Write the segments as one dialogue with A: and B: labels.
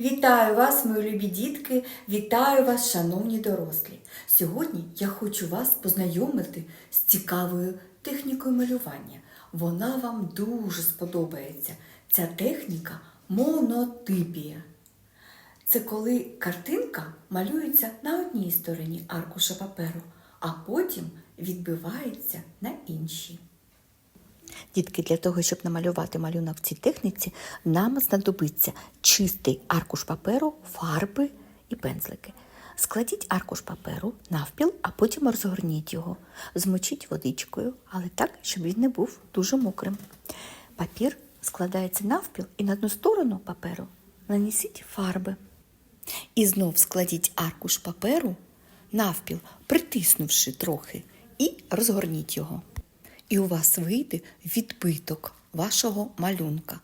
A: Вітаю вас, мої любі дітки, вітаю вас, шановні дорослі. Сьогодні я хочу вас познайомити з цікавою технікою малювання. Вона вам дуже сподобається. Ця техніка монотипія. Це коли картинка малюється на одній стороні аркуша паперу, а потім відбивається на іншій.
B: Дітки, для того, щоб намалювати малюнок в цій техніці, нам знадобиться чистий аркуш паперу, фарби і пензлики. Складіть аркуш паперу навпіл, а потім розгорніть його. Змочіть водичкою, але так, щоб він не був дуже мокрим. Папір складається навпіл і на одну сторону паперу нанесіть фарби. І знов складіть аркуш паперу навпіл, притиснувши трохи, і розгорніть його. І у вас вийде відбиток вашого малюнка.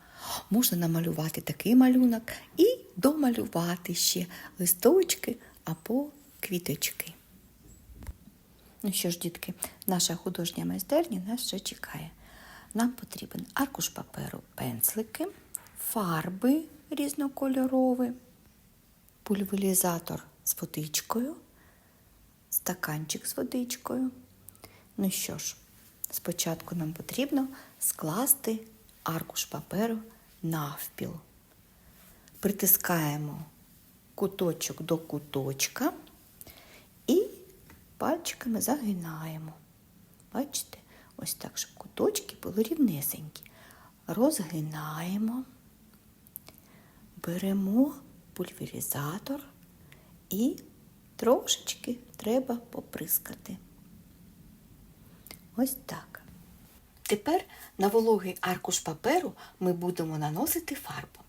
B: Можна намалювати такий малюнок і домалювати ще листочки або квіточки. Ну що ж, дітки, наша художня майстерня нас ще чекає. Нам потрібен аркуш паперу, пензлики, фарби різнокольорові, пульверизатор з водичкою, стаканчик з водичкою. Ну що ж, спочатку нам потрібно скласти аркуш паперу навпіл. Притискаємо куточок до куточка і пальчиками загинаємо. Бачите, ось так, щоб куточки були рівнесенькі. Розгинаємо, беремо пульверизатор і трошечки треба поприскати. Ось так. Тепер на вологий аркуш паперу ми будемо наносити фарбу.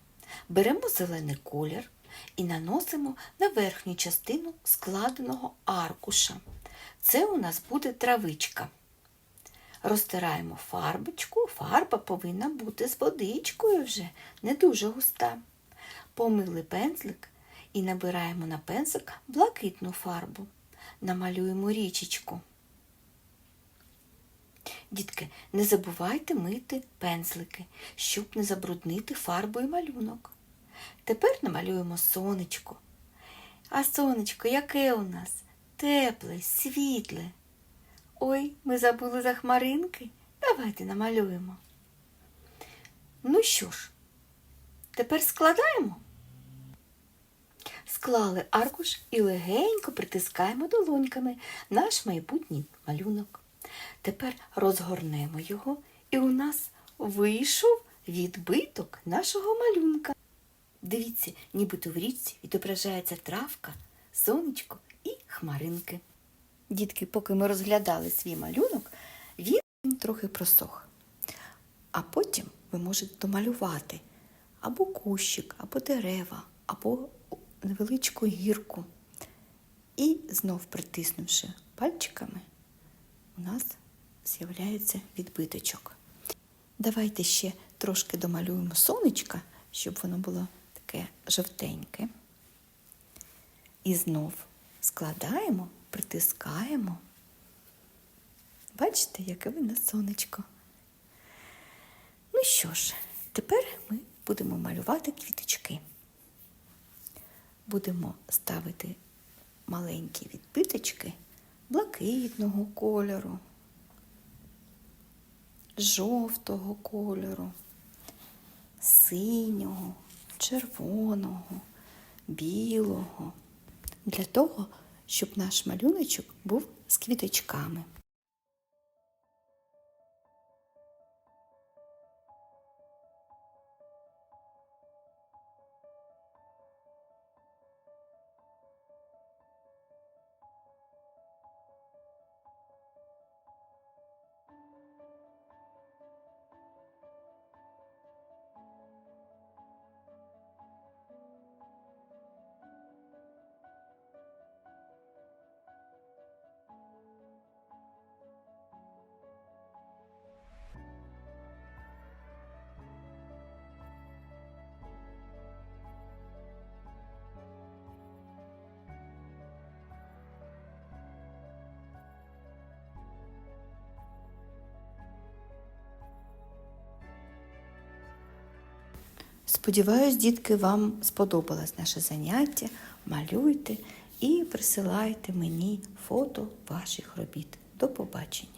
B: Беремо зелений колір і наносимо на верхню частину складеного аркуша. Це у нас буде травичка. Розтираємо фарбочку, фарба повинна бути з водичкою вже, не дуже густа. Помили пензлик і набираємо на пензлик блакитну фарбу. Намалюємо річечку. Дітки, не забувайте мити пензлики, щоб не забруднити фарбою малюнок. Тепер намалюємо сонечко. А сонечко, яке у нас? Тепле, світле. Ой, ми забули за хмаринки. Давайте намалюємо. Ну що ж, тепер складаємо. Склали аркуш і легенько притискаємо долоньками наш майбутній малюнок. Тепер розгорнемо його, і у нас вийшов відбиток нашого малюнка. Дивіться, нібито в річці відображається травка, сонечко і хмаринки. Дітки, поки ми розглядали свій малюнок, він трохи просох. А потім ви можете домалювати або кущик, або дерева, або невеличку гірку. І знов притиснувши пальчиками, у нас з'являється відбиточок. Давайте ще трошки домалюємо сонечка, щоб воно було таке жовтеньке. І знов складаємо, притискаємо. Бачите, яке ви на сонечко. Ну що ж, тепер ми будемо малювати квіточки. Будемо ставити маленькі відбиточки блакитного кольору, жовтого кольору, синього, червоного, білого. Для того, щоб наш малюночок був з квіточками. Сподіваюсь, дітки, вам сподобалось наше заняття. Малюйте і присилайте мені фото ваших робіт. До побачення!